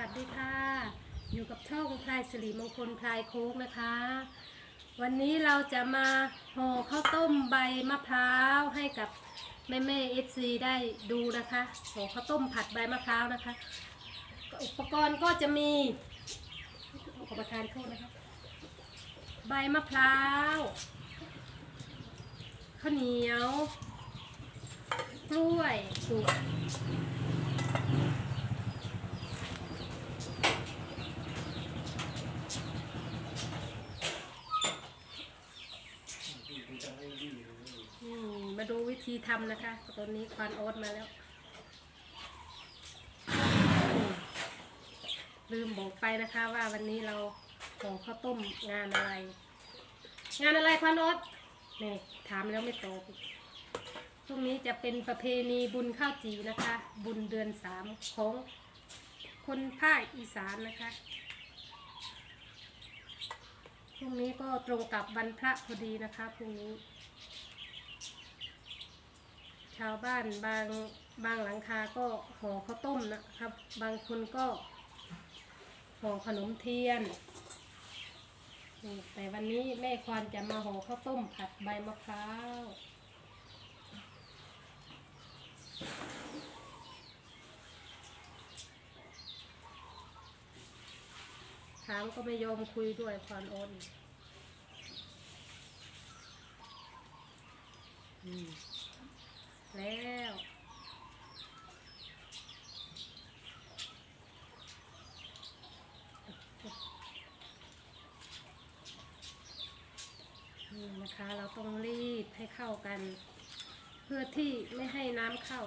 วัสดีค่ะ อยู่กับช่องพลายสิริมงคลพลายโค้กนะคะ วันนี้เราจะมาห่อข้าวต้มใบมะพร้าวให้กับแม่แม่เอฟซีได้ดูนะคะห่อข้าวต้มผัดใบมะพร้าวนะคะ อุปกรณ์ก็จะมีขอประทานโทษนะคะ ใบมะพร้าวข้าวเหนียว กล้วยสุก อื มาดูวิธีทำนะคะตอนนี้ควันโอ๊ตมาแล้ว ลืมบอกไปนะคะว่าวันนี้เราขอข้าวต้มงานอะไร งานอะไรควันโอ๊ตนี่ถามแล้วไม่ตอบพรุ่งนี้จะเป็นประเพณีบุญข้าวจีนะคะ บุญเดือนสามของคนภาคอีสานนะคะพรุ่งนี้ก็ตรงกับวันพระพอดีนะคะพรุ่งนี้ ชาวบ้านบางบางหลังคาก็ห่อข้าวต้มนะครับ บางคนก็ห่อขนมเทียนนี่แต่วันนี้แม่ควานจะมาห่อข้าวต้มผัดใบมะพร้าวถามก็ไม่ยอมคุยด้วยควานโอนอืม แล้วนี่นะคะเราต้องรีดให้เข้ากัน เพื่อที่ไม่ให้น้ำเข้า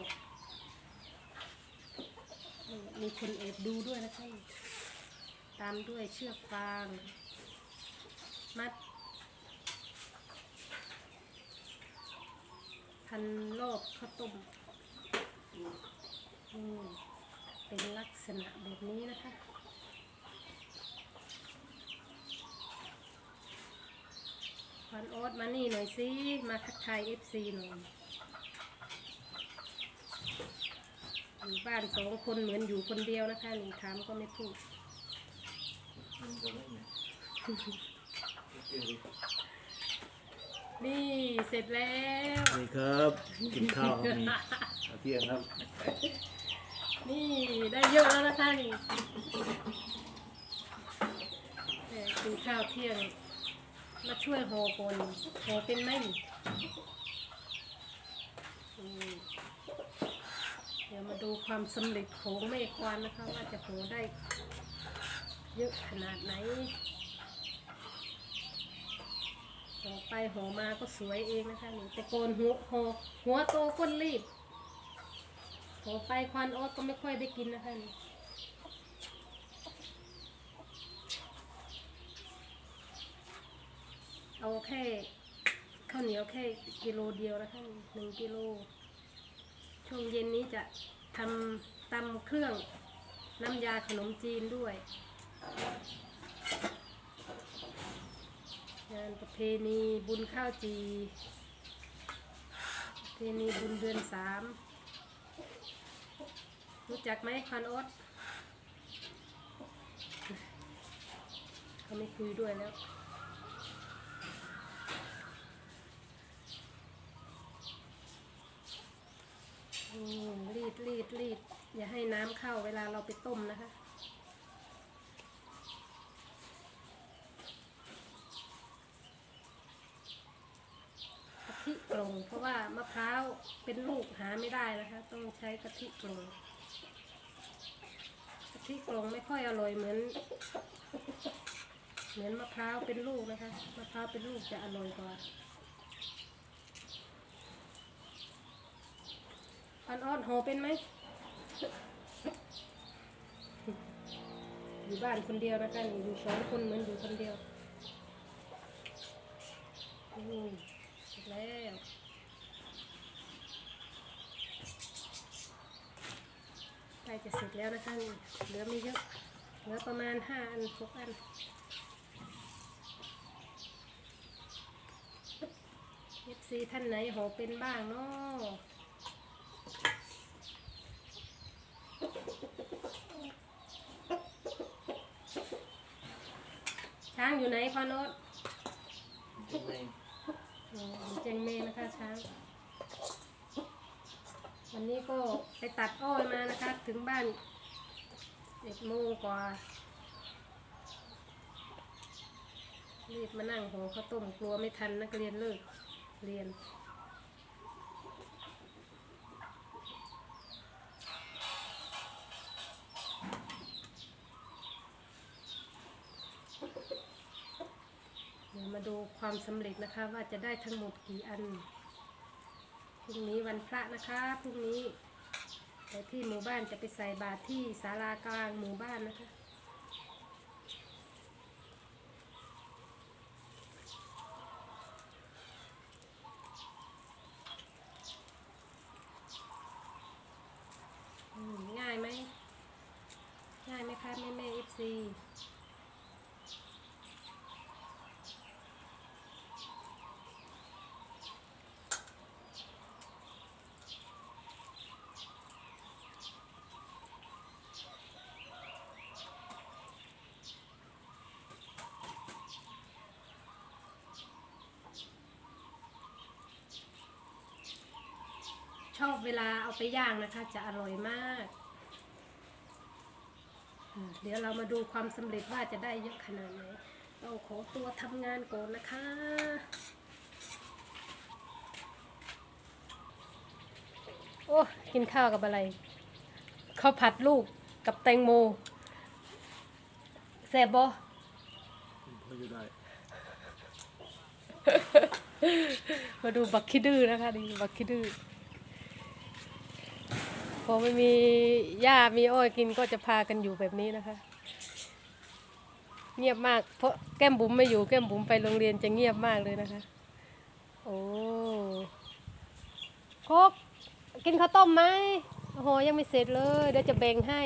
มีคนเอบดูด้วยนะคะตามด้วยเชือกฟาง มัด พันรอบ ข้าวต้มอืมเป็นลักษณะแบบนี้นะคะควันโอ๊ตมานี่หน่อยสิ มาทักทายเอฟซีหน่อยอยู่บ้านสองคนเหมือนอยู่คนเดียวนะคะหนึ่งถามก็ไม่พูด นี่เสร็จแล้วนี่ครับกินข้าวครับนี่ข้าวเที่ยงครับนี่ได้เยอะแล้วนะคะนี่เอ่อกินข้าวเที่ยง มาช่วยห่อก่อนห่อเป็นไหมนี่อืมเดี๋ยวมาดูความสำเร็จของแม่ควานนะคะ ว่าจะห่อได้เยอะขนาดไหน ห่อไปห่อมาก็สวยเองนะคะนี่แต่โกนหัวห่อหัวโตก้นรีบโหไปควันโอ๊ตก็ไม่ค่อยได้กินนะคะนี่เอาแค่ข้าวเหนียวแค่กิโลเดียวนะคะหนึ่งกิโล ช่วงเย็นนี้จะทำตำเครื่องน้ำยาขนมจีนด้วย งานประเพณีบุญข้าวจีประเพณีบุญเดือนสามรู้จักไหมคันอ๊ตเขาไม่คุยด้วยแล้วอืมรีดรีดรีดอย่าให้น้ำเข้าเวลาเราไปต้มนะคะ กลงเพราะว่ามะพร้าวเป็นลูกหาไม่ได้นะคะ ต้องใช้กะทิกลงกะทิกลงไม่ค่อยอร่อยเหมือน เหมือนมะพร้าวเป็นลูกนะคะมะพร้าวเป็นลูกจะอร่อยกว่าอ่อนๆโหเป็นไหมอยู่บ้านคนเดียวนะคะนี่อยู่สองคนเหมือนอยู่คนเดียวอืม ใกล้จะเสร็จแล้วนะคะเหลือไม่เยอะเหลือประมาณห้าอันหกอันเอฟซีท่านไหนโหเป็นบ้างเนาะช้างอยู่ไหนพอนดเจงเมนะคะช้าง วันนี้ก็ไปตัดอ้อยมานะคะ ถึงบ้านเอ็ดโมงกว่ารีบมานั่งหอข้าวต้มกลัวไม่ทันนักเรียนเลิกเรียนเดี๋ยวมาดูความสำเร็จนะคะว่าจะได้ทั้งหมดกี่อัน พรุ่งนี้วันพระนะคะพรุ่งนี้ที่หมู่บ้านจะไปใส่บาตรที่ศาลากลางหมู่บ้านนะคะ อืมง่ายไหม ง่ายไหมคะแม่แม่เอฟซี ช อบเวลาเอาไปย่างนะคะ จะอร่อยมากอ่าเดี๋ยวเรามาดูความสำเร็จว่าจะได้เยอะขนาดไหนเราขอตัวทำงานก่อนนะคะโอ้กินข้าวกับอะไรข้าวผัดลูกกับแตงโมแซ่บบ่พอจะได้มาดูบักคิดื้อนะคะนี่บักคิดื้อ พอไม่มีหญ้ามีอ้อยกินก็จะพากันอยู่แบบนี้นะคะ เงียบมาก เพราะแก้มบุ๋มไม่อยู่แก้มบุ๋มไปโรงเรียนจะเงียบมากเลยนะคะ โอ้โคกกินข้าวต้มไหมโอ้โหยังไม่เสร็จเลยเดี๋ยวจะแบ่งให้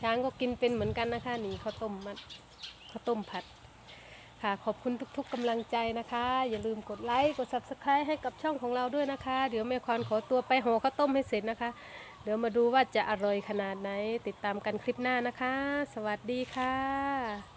ช้างก็กินเป็นเหมือนกันนะคะนี่ข้าวต้มมัดข้าวต้มผัด ค่ะขอบคุณทุกๆกำลังใจนะคะ อย่าลืมกดไลค์กด subscribe ให้กับช่องของเราด้วยนะคะ เดี๋ยวแม่ควานขอตัวไปห่อข้าวต้มให้เสร็จนะคะ เดี๋ยวมาดูว่าจะอร่อยขนาดไหน ติดตามกันคลิปหน้านะคะ สวัสดีค่ะ